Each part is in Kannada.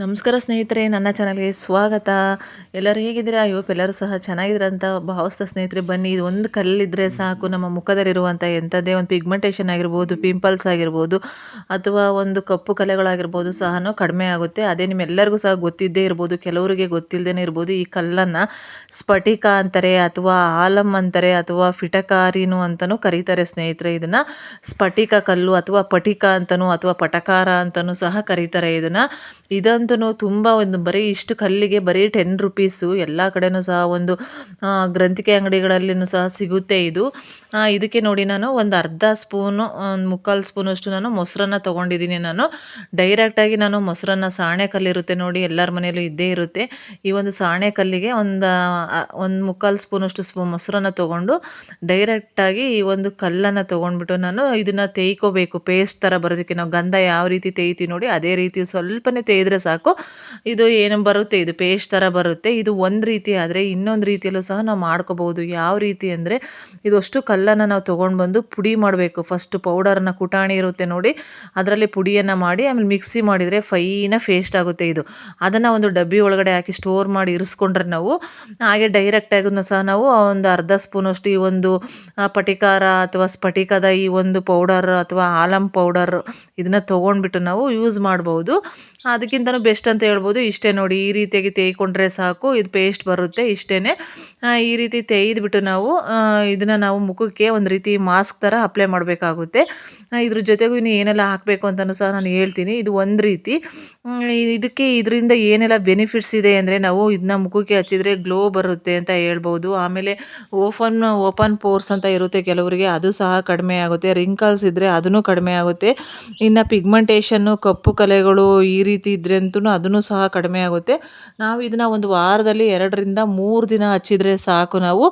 ನಮಸ್ಕಾರ ಸ್ನೇಹಿತರೆ, ನನ್ನ ಚಾನಲ್ಗೆ ಸ್ವಾಗತ. ಎಲ್ಲರೂ ಹೇಗಿದ್ದೀರಾ? ಅಯ್ಯೋ ಎಲ್ಲರೂ ಸಹ ಚೆನ್ನಾಗಿದ್ದೀರಾ ಅಂತ ಭಾವಿಸ್ತಾ ಸ್ನೇಹಿತರೆ, ಬನ್ನಿ. ಇದು ಒಂದು ಕಲ್ಲಿದ್ದರೆ ಸಾಕು. ನಮ್ಮ ಮುಖದಲ್ಲಿರುವಂಥ ಎಂಥದ್ದೇ ಒಂದು ಪಿಗ್ಮೆಂಟೇಷನ್ ಆಗಿರ್ಬೋದು ಪಿಂಪಲ್ಸ್ ಆಗಿರ್ಬೋದು, ಅಥವಾ ಒಂದು ಕಪ್ಪು ಕಲೆಗಳಾಗಿರ್ಬೋದು ಸಹ ಕಡಿಮೆ ಆಗುತ್ತೆ. ಅದೇ ನಿಮ್ಮೆಲ್ಲರಿಗೂ ಸಹ ಗೊತ್ತಿದ್ದೇ ಇರ್ಬೋದು, ಕೆಲವರಿಗೆ ಗೊತ್ತಿಲ್ಲದೇ ಇರ್ಬೋದು, ಈ ಕಲ್ಲನ್ನು ಸ್ಫಟಿಕ ಅಂತಾರೆ, ಅಥವಾ ಆಲಮ್ ಅಂತಾರೆ, ಅಥವಾ ಫಿಟಕಾರಿನು ಅಂತಲೂ ಕರೀತಾರೆ ಸ್ನೇಹಿತರೆ. ಇದನ್ನು ಸ್ಫಟಿಕ ಕಲ್ಲು ಅಥವಾ ಪಟಿಕ ಅಂತಲೂ ಅಥವಾ ಪಟಕಾರ ಅಂತಲೂ ಸಹ ಕರೀತಾರೆ. ಇದನ್ನು ಇದಂತೂ ತುಂಬ ಒಂದು ಬರೀ ಇಷ್ಟು ಕಲ್ಲಿಗೆ ಬರೀ ಟೆನ್ ರುಪೀಸು ಎಲ್ಲ ಕಡೆನೂ ಸಹ ಒಂದು ಗ್ರಂಥಿಕೆ ಅಂಗಡಿಗಳಲ್ಲಿಯೂ ಸಹ ಸಿಗುತ್ತೆ ಇದು. ಇದಕ್ಕೆ ನೋಡಿ ನಾನು ಒಂದು ಅರ್ಧ ಸ್ಪೂನು, ಒಂದು ಮುಕ್ಕಾಲು ಸ್ಪೂನಷ್ಟು ನಾನು ಮೊಸರನ್ನ ತೊಗೊಂಡಿದ್ದೀನಿ ನಾನು. ಡೈರೆಕ್ಟಾಗಿ ನಾನು ಮೊಸರನ್ನ ಸಾಣೆ ಕಲ್ಲಿರುತ್ತೆ ನೋಡಿ, ಎಲ್ಲರ ಮನೆಯಲ್ಲೂ ಇದ್ದೇ ಇರುತ್ತೆ. ಈ ಒಂದು ಸಾಣೆ ಕಲ್ಲಿಗೆ ಒಂದು ಒಂದು ಮುಕ್ಕಾಲು ಸ್ಪೂನಷ್ಟು ಸ್ಪೂ ಮೊಸರನ್ನ ತೊಗೊಂಡು ಡೈರೆಕ್ಟಾಗಿ ಈ ಒಂದು ಕಲ್ಲನ್ನು ತೊಗೊಂಡ್ಬಿಟ್ಟು ನಾನು ಇದನ್ನು ತೇಯ್ಕೋಬೇಕು. ಪೇಸ್ಟ್ ಥರ ಬರೋದಕ್ಕೆ ನಾವು ಗಂಧ ಯಾವ ರೀತಿ ತೇಯ್ತೀವಿ ನೋಡಿ, ಅದೇ ರೀತಿ ಸ್ವಲ್ಪನೇ ತೇಯ್ದ್ರೆ ಸಾಕು. ಇದು ಏನು ಬರುತ್ತೆ? ಇದು ಪೇಸ್ಟ್ ಥರ ಬರುತ್ತೆ. ಇದು ಒಂದು ರೀತಿ ಆದರೆ ಇನ್ನೊಂದು ರೀತಿಯಲ್ಲೂ ಸಹ ನಾವು ಮಾಡ್ಕೋಬೋದು ಯಾವ ರೀತಿ ಅಂದರೆ ಇದು ಅಷ್ಟು ಕಲ್ಲನ್ನು ನಾವು ತೊಗೊಂಡು ಬಂದು ಪುಡಿ ಮಾಡಬೇಕು. ಫಸ್ಟ್ ಪೌಡರನ್ನು ಕುಟಾಣಿ ಇರುತ್ತೆ ನೋಡಿ. ಅದರಲ್ಲಿ ಪುಡಿಯನ್ನು ಮಾಡಿ ಆಮೇಲೆ ಮಿಕ್ಸಿ ಮಾಡಿದರೆ ಫೈನ ಪೇಸ್ಟ್ ಆಗುತ್ತೆ ಇದು. ಅದನ್ನು ಒಂದು ಡಬ್ಬಿ ಒಳಗಡೆ ಹಾಕಿ ಸ್ಟೋರ್ ಮಾಡಿ ಇರಿಸ್ಕೊಂಡ್ರೆ ನಾವು ಹಾಗೆ ಡೈರೆಕ್ಟಾಗೂ ಸಹ ನಾವು ಒಂದು ಅರ್ಧ ಸ್ಪೂನಷ್ಟು ಈ ಒಂದು ಪಟಿಕಾರ ಅಥವಾ ಸ್ಫಟಿಕದ ಈ ಒಂದು ಪೌಡರ್ ಅಥವಾ ಆಲಂ ಪೌಡರ್ ಇದನ್ನ ತೊಗೊಂಡ್ಬಿಟ್ಟು ನಾವು ಯೂಸ್ ಮಾಡ್ಬೋದು ಅದಕ್ಕಿಂತನೂ ಬೆಸ್ಟ್ ಅಂತ ಹೇಳ್ಬೋದು. ಇಷ್ಟೇ ನೋಡಿ ಈ ರೀತಿಯಾಗಿ ತೇಯ್ಕೊಂಡ್ರೆ ಸಾಕು. ಇದು ಪೇಸ್ಟ್ ಬರುತ್ತೆ ಇಷ್ಟೇ ಈ ರೀತಿ ತೆಗೆದುಬಿಟ್ಟು ನಾವು ಇದನ್ನು ನಾವು ಮುಖಕ್ಕೆ ಒಂದು ರೀತಿ ಮಾಸ್ಕ್ ಥರ ಅಪ್ಲೈ ಮಾಡಬೇಕಾಗುತ್ತೆ. ಇದ್ರ ಜೊತೆಗೂ ಇನ್ನು ಏನೆಲ್ಲ ಹಾಕಬೇಕು ಅಂತಲೂ ಸಹ ನಾನು ಹೇಳ್ತೀನಿ. ಇದು ಒಂದು ರೀತಿ. ಇದಕ್ಕೆ ಇದರಿಂದ ಏನೆಲ್ಲ ಬೆನಿಫಿಟ್ಸ್ ಇದೆ ಅಂದರೆ ನಾವು ಇದನ್ನ ಮುಖಕ್ಕೆ ಹಚ್ಚಿದ್ರೆ ಗ್ಲೋ ಬರುತ್ತೆ ಅಂತ ಹೇಳ್ಬೋದು. ಆಮೇಲೆ ಓಪನ್ ಓಪನ್ ಪೋರ್ಸ್ ಅಂತ ಇರುತ್ತೆ ಕೆಲವರಿಗೆ, ಅದು ಸಹ ಕಡಿಮೆ ಆಗುತ್ತೆ. ರಿಂಕಲ್ಸ್ ಇದ್ದರೆ ಅದನ್ನು ಕಡಿಮೆ ಆಗುತ್ತೆ. ಇನ್ನು ಪಿಗ್ಮೆಂಟೇಷನ್ನು ಕಪ್ಪು ಕಲೆಗಳು ಈ ರೀತಿ ಇದ್ರೆ ಅಂತೂ ಅದನ್ನು ಸಹ ಕಡಿಮೆ ಆಗುತ್ತೆ. ನಾವು ಇದನ್ನು ಒಂದು ವಾರದಲ್ಲಿ ಎರಡರಿಂದ ಮೂರು ದಿನ ಹಚ್ಚಿದರೆ ಸಾಕು ನಾವು.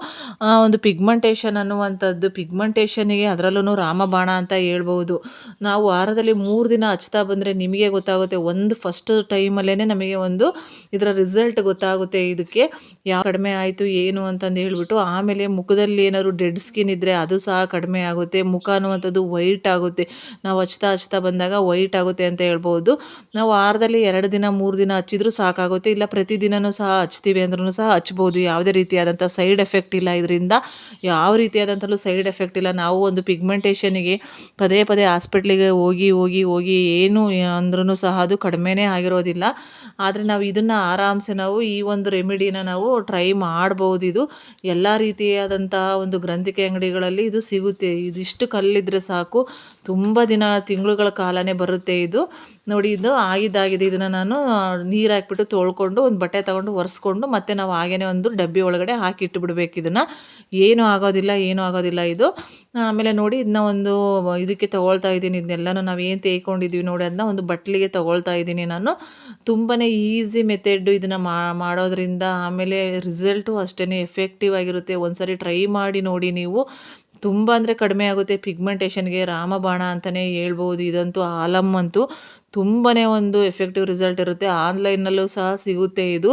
ಒಂದು ಪಿಗ್ಮೆಂಟೇಷನ್ ಅನ್ನುವಂಥದ್ದು ಪಿಗ್ಮೆಂಟೇಷನ್ಗೆ ಅದರಲ್ಲೂ ರಾಮಬಾಣ ಅಂತ ಹೇಳ್ಬೋದು ನಾವು ವಾರದಲ್ಲಿ ಮೂರು ದಿನ ಹಚ್ತಾ ಬಂದರೆ ನಿಮಗೆ ಗೊತ್ತಾಗುತ್ತೆ, ಒಂದು ಫಸ್ಟ್ ಟೈಮಲ್ಲೇ ನಮಗೆ ಒಂದು ಇದರ ರಿಸಲ್ಟ್ ಗೊತ್ತಾಗುತ್ತೆ ಇದಕ್ಕೆ. ಯಾವ ಕಡಿಮೆ ಆಯಿತು, ಏನು ಅಂತಂದು ಹೇಳಿಬಿಟ್ಟು ಆಮೇಲೆ ಮುಖದಲ್ಲಿ ಏನಾದ್ರು ಡೆಡ್ ಸ್ಕಿನ್ ಇದ್ದರೆ ಅದು ಸಹ ಕಡಿಮೆ ಆಗುತ್ತೆ. ಮುಖ ಅನ್ನುವಂಥದ್ದು ವೈಟ್ ಆಗುತ್ತೆ. ನಾವು ಹಚ್ತಾ ಹಚ್ತಾ ಬಂದಾಗ ವೈಟ್ ಆಗುತ್ತೆ ಅಂತ ಹೇಳ್ಬೋದು ನಾವು ವಾರದಲ್ಲಿ ಎರಡು ದಿನ, ಮೂರು ದಿನ ಹಚ್ಚಿದ್ರೂ ಸಾಕಾಗುತ್ತೆ. ಇಲ್ಲ ಪ್ರತಿದಿನವೂ ಸಹ ಹಚ್ತೀವಿ ಅಂದ್ರೂ ಸಹ ಹಚ್ಬೋದು ಯಾವುದೇ ರೀತಿಯಾದಂಥ ಸೈಡ್ ಎಫೆಕ್ಟ್ ಇಲ್ಲ. ಇದರಿಂದ ಯಾವ ರೀತಿಯಾದಂಥಲ್ಲೂ ಸೈಡ್ ಎಫೆಕ್ಟ್ ಇಲ್ಲ. ನಾವು ಒಂದು ಪಿಗ್ಮೆಂಟೇಷನಿಗೆ ಪದೇ ಪದೇ ಹಾಸ್ಪಿಟ್ಲಿಗೆ ಹೋಗಿ ಹೋಗಿ ಹೋಗಿ ಏನು ಅಂದ್ರೂ ಸಹ ಅದು ಕಡಿಮೆನೇ ಆಗಿರೋದಿಲ್ಲ. ಆದರೆ ನಾವು ಇದನ್ನು ಆರಾಮ್ಸೆ ನಾವು ಈ ಒಂದು ರೆಮಿಡಿನ ನಾವು ಟ್ರೈ ಮಾಡ್ಬೋದು. ಇದು ಎಲ್ಲ ರೀತಿಯಾದಂತಹ ಒಂದು ಗ್ರಂಥಿಕೆ ಅಂಗಡಿಗಳಲ್ಲಿ ಇದು ಸಿಗುತ್ತೆ. ಇದಿಷ್ಟು ಕಲ್ಲಿದ್ರೆ ಸಾಕು. ತುಂಬ ದಿನ, ತಿಂಗಳುಗಳ ಕಾಲನೇ ಬರುತ್ತೆ ಇದು. ನೋಡಿ, ಇದು ಆಗಿದ್ದಾಗಿದೆ ಇದನ್ನು ನಾನು ನೀರು ಹಾಕ್ಬಿಟ್ಟು ತೊಳ್ಕೊಂಡು, ಒಂದು ಬಟ್ಟೆ ತೊಗೊಂಡು ಒರೆಸ್ಕೊಂಡು, ಮತ್ತೆ ನಾವು ಹಾಗೇನೆ ಒಂದು ಡಬ್ಬಿ ಒಳಗಡೆ ಹಾಕಿ ಇಟ್ಟುಬಿಡ್ಬೇಕು ಇದನ್ನು. ಏನೂ ಆಗೋದಿಲ್ಲ ಏನೂ ಆಗೋದಿಲ್ಲ ಇದು. ಆಮೇಲೆ ನೋಡಿ ಇದನ್ನ ಒಂದು, ಇದಕ್ಕೆ ತೊಗೊಳ್ತಾ ಇದ್ದೀನಿ. ಇದನ್ನೆಲ್ಲನೂ ನಾವು ಏನು ತೇಯ್ಕೊಂಡಿದ್ದೀವಿ ನೋಡಿ ಅದನ್ನ ಒಂದು ಬಟ್ಲಿಗೆ ತೊಗೊಳ್ತಾ ಇದ್ದೀನಿ ನಾನು. ತುಂಬಾ ಈಸಿ ಮೆಥಡ್ ಇದನ್ನು ಮಾಡೋದ್ರಿಂದ. ಆಮೇಲೆ ರಿಸಲ್ಟು ಅಷ್ಟೇ ಎಫೆಕ್ಟಿವ್ ಆಗಿರುತ್ತೆ. ಒಂದ್ಸರಿ ಟ್ರೈ ಮಾಡಿ ನೋಡಿ ನೀವು. ತುಂಬ ಅಂದರೆ ಕಡಿಮೆ ಆಗುತ್ತೆ. ಪಿಗ್ಮೆಂಟೇಷನ್ಗೆ ರಾಮಬಾಣ ಅಂತಲೇ ಹೇಳ್ಬೋದು. ಇದಂತೂ ಆಲಮ್ ಅಂತೂ. ತುಂಬಾ ಒಂದು ಎಫೆಕ್ಟಿವ್ ರಿಸಲ್ಟ್ ಇರುತ್ತೆ. ಆನ್ಲೈನಲ್ಲೂ ಸಹ ಸಿಗುತ್ತೆ ಇದು.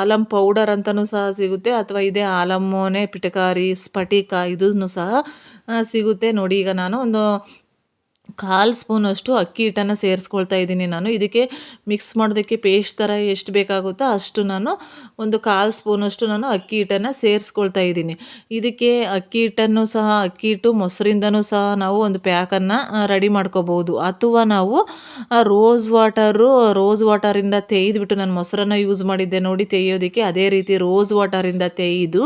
ಆಲಂ ಪೌಡರ್ ಅಂತಲೂ ಸಹ ಸಿಗುತ್ತೆ. ಅಥವಾ ಇದೇ ಆಲಮ್ಮೋನೆ ಪಿಟಕಾರಿ ಸ್ಫಟಿಕ ಇದನ್ನು ಸಹ ಸಿಗುತ್ತೆ. ನೋಡಿ ಈಗ ನಾನು ಒಂದು ಕಾಲು ಸ್ಪೂನಷ್ಟು ಅಕ್ಕಿ ಹಿಟ್ಟನ್ನು ಸೇರಿಸ್ಕೊಳ್ತಾ ಇದ್ದೀನಿ ನಾನು. ಇದಕ್ಕೆ ಮಿಕ್ಸ್ ಮಾಡೋದಕ್ಕೆ ಪೇಸ್ಟ್ ಥರ ಎಷ್ಟು ಬೇಕಾಗುತ್ತೋ ಅಷ್ಟು ನಾನು ಒಂದು ಕಾಲು ಸ್ಪೂನಷ್ಟು ನಾನು ಅಕ್ಕಿ ಹಿಟ್ಟನ್ನು ಸೇರಿಸ್ಕೊಳ್ತಾ ಇದ್ದೀನಿ. ಇದಕ್ಕೆ ಅಕ್ಕಿ ಹಿಟ್ಟನ್ನು ಸಹ, ಅಕ್ಕಿ ಹಿಟ್ಟು ಮೊಸರಿಂದನೂ ಸಹ ನಾವು ಒಂದು ಪ್ಯಾಕನ್ನು ರೆಡಿ ಮಾಡ್ಕೋಬೋದು ಅಥವಾ ನಾವು ರೋಸ್ ವಾಟರು ರೋಸ್ ವಾಟರಿಂದ ತೆಯ್ದುಬಿಟ್ಟು ನಾನು ಮೊಸರನ್ನು ಯೂಸ್ ಮಾಡಿದ್ದೆ ನೋಡಿ ತೆಯ್ಯೋದಕ್ಕೆ ಅದೇ ರೀತಿ ರೋಸ್ ವಾಟರಿಂದ ತೆಯ್ದು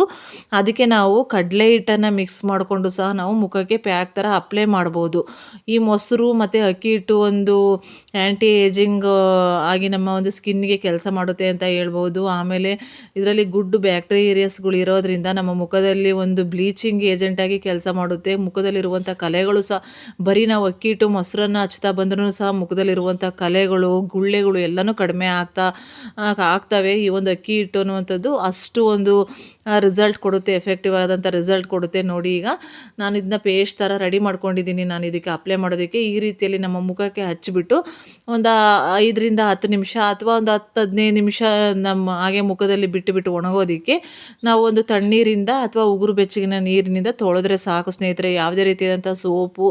ಅದಕ್ಕೆ ನಾವು ಕಡಲೆ ಹಿಟ್ಟನ್ನು ಮಿಕ್ಸ್ ಮಾಡಿಕೊಂಡು ಸಹ ನಾವು ಮುಖಕ್ಕೆ ಪ್ಯಾಕ್ ಥರ ಅಪ್ಲೈ ಮಾಡ್ಬೋದು. ಈ ಮೊಸರು ಮತ್ತು ಅಕ್ಕಿ ಹಿಟ್ಟು ಒಂದು ಆ್ಯಂಟಿ ಏಜಿಂಗ್ ಆಗಿ ನಮ್ಮ ಒಂದು ಸ್ಕಿನ್ಗೆ ಕೆಲಸ ಮಾಡುತ್ತೆ ಅಂತ ಹೇಳ್ಬೋದು. ಆಮೇಲೆ ಇದರಲ್ಲಿ ಗುಡ್ ಬ್ಯಾಕ್ಟೀರಿಯಸ್ಗಳು ಇರೋದ್ರಿಂದ ನಮ್ಮ ಮುಖದಲ್ಲಿ ಒಂದು ಬ್ಲೀಚಿಂಗ್ ಏಜೆಂಟಾಗಿ ಕೆಲಸ ಮಾಡುತ್ತೆ. ಮುಖದಲ್ಲಿರುವಂಥ ಕಲೆಗಳು ಸಹ, ಬರೀ ನಾವು ಅಕ್ಕಿ ಹಿಟ್ಟು ಮೊಸರನ್ನು ಹಚ್ತಾ ಬಂದರೂ ಸಹ ಮುಖದಲ್ಲಿರುವಂಥ ಕಲೆಗಳು, ಗುಳ್ಳೆಗಳು ಎಲ್ಲನೂ ಕಡಿಮೆ ಆಗ್ತಾ ಆಗ್ತವೆ. ಈ ಒಂದು ಅಕ್ಕಿ ಹಿಟ್ಟು ಅನ್ನುವಂಥದ್ದು ಅಷ್ಟು ಒಂದು ರಿಸಲ್ಟ್ ಕೊಡುತ್ತೆ ಎಫೆಕ್ಟಿವ್ ಆದಂಥ ರಿಸಲ್ಟ್ ಕೊಡುತ್ತೆ. ನೋಡಿ ಈಗ ನಾನು ಇದನ್ನ ಪೇಸ್ಟ್ ಥರ ರೆಡಿ ಮಾಡ್ಕೊಂಡಿದ್ದೀನಿ. ನಾನು ಇದಕ್ಕೆ ಅಪ್ಲೈ ಮಾಡೋದಕ್ಕೆ ಈ ರೀತಿಯಲ್ಲಿ ನಮ್ಮ ಮುಖಕ್ಕೆ ಹಚ್ಚಿಬಿಟ್ಟು ಒಂದು ಐದರಿಂದ ಹತ್ತು ನಿಮಿಷ ಅಥವಾ ಒಂದು ಹತ್ತು ಹದಿನೈದು ನಿಮಿಷ ನಮ್ಮ ಹಾಗೆ ಮುಖದಲ್ಲಿ ಬಿಟ್ಟುಬಿಟ್ಟು ಬಿಟ್ಟು ಒಣಗೋದಕ್ಕೆ ನಾವು ಒಂದು ತಣ್ಣೀರಿಂದ ಅಥವಾ ಉಗುರು ಬೆಚ್ಚಗಿನ ನೀರಿನಿಂದ ತೊಳೆದ್ರೆ ಸಾಕು ಸ್ನೇಹಿತರೆ. ಯಾವುದೇ ರೀತಿಯಾದಂಥ ಸೋಪು,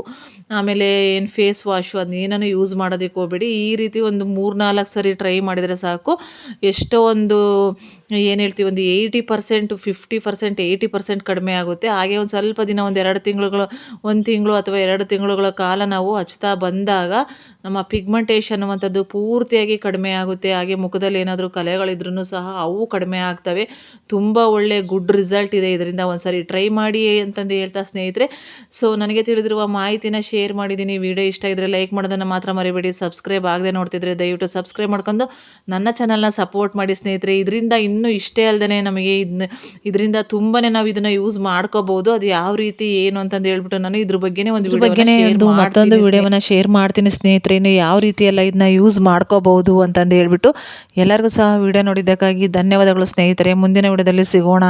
ಆಮೇಲೆ ಏನು ಫೇಸ್ ವಾಶು ಅದನ್ನೇನೂ ಯೂಸ್ ಮಾಡೋದಕ್ಕೆ ಹೋಗಬೇಡಿ. ಈ ರೀತಿ ಒಂದು ಮೂರು ನಾಲ್ಕು ಸರಿ ಟ್ರೈ ಮಾಡಿದರೆ ಸಾಕು. ಎಷ್ಟೋ ಒಂದು ಏನು ಹೇಳ್ತೀವಿ, ಒಂದು eighty percent, fifty percent, eighty percent ಕಡಿಮೆ ಆಗುತ್ತೆ. ಹಾಗೆ ಒಂದು ಸ್ವಲ್ಪ ದಿನ, ಒಂದು ಎರಡು ತಿಂಗಳುಗಳು, ಒಂದು ತಿಂಗಳು ಅಥವಾ ಎರಡು ತಿಂಗಳುಗಳ ಕಾಲ ನಾವು ಹಚ್ತಾ ಬಂದಾಗ ನಮ್ಮ ಪಿಗ್ಮೆಂಟೇಷನ್ ಅನ್ನುವಂಥದ್ದು ಪೂರ್ತಿಯಾಗಿ ಕಡಿಮೆ ಆಗುತ್ತೆ. ಹಾಗೆ ಮುಖದಲ್ಲಿ ಏನಾದರೂ ಕಲೆಗಳಿದ್ರೂ ಸಹ ಅವು ಕಡಿಮೆ ಆಗ್ತವೆ. ತುಂಬ ಒಳ್ಳೆ ಗುಡ್ ರಿಸಲ್ಟ್ ಇದೆ ಇದರಿಂದ ಒಂದ್ಸರಿ ಟ್ರೈ ಮಾಡಿ ಅಂತಂದು ಹೇಳ್ತಾ ಸ್ನೇಹಿತರೆ. ಸೊ ನನಗೆ ತಿಳಿದಿರುವ ಮಾಹಿತಿನ ಶೇರ್ ಮಾಡಿದ್ದೀನಿ. ವಿಡಿಯೋ ಇಷ್ಟ ಇದ್ದರೆ ಲೈಕ್ ಮಾಡೋದನ್ನು ಮಾತ್ರ ಮರಿಬೇಡಿ. ಸಬ್ಸ್ಕ್ರೈಬ್ ಆಗದೆ ನೋಡ್ತಿದ್ರೆ ದಯವಿಟ್ಟು ಸಬ್ಸ್ಕ್ರೈಬ್ ಮಾಡ್ಕೊಂಡು ನನ್ನ ಚಾನಲ್ನ ಸಪೋರ್ಟ್ ಮಾಡಿ ಸ್ನೇಹಿತರೆ. ಇದರಿಂದ ಇನ್ನೂ ಇಷ್ಟೇ ಅಲ್ಲದೆ ನಮಗೆ ಇದನ್ನ ಇದರಿಂದ ತುಂಬಾ ನಾವು ಇದನ್ನು ಯೂಸ್ ಮಾಡ್ಕೋಬಹುದು. ಅದು ಯಾವ ರೀತಿ ಏನು ಅಂತಂದು ಹೇಳ್ಬಿಟ್ಟು ನಾನು ಇದ್ರ ಬಗ್ಗೆನೇ ಒಂದು ಬಗ್ಗೆನೇ ಮತ್ತೊಂದು ವಿಡಿಯೋವನ್ನ ಶೇರ್ ಮಾಡ್ತೀನಿ ಸ್ನೇಹಿತರೆ ಇನ್ನು ಯಾವ ರೀತಿಯೆಲ್ಲ ಇದನ್ನ ಯೂಸ್ ಮಾಡ್ಕೋಬಹುದು ಅಂತಂದು ಹೇಳ್ಬಿಟ್ಟು ಎಲ್ಲರಿಗೂ ಸಹ ವಿಡಿಯೋ ನೋಡಿದ್ದಕ್ಕಾಗಿ ಧನ್ಯವಾದಗಳು ಸ್ನೇಹಿತರೆ. ಮುಂದಿನ ವಿಡಿಯೋದಲ್ಲಿ ಸಿಗೋಣ.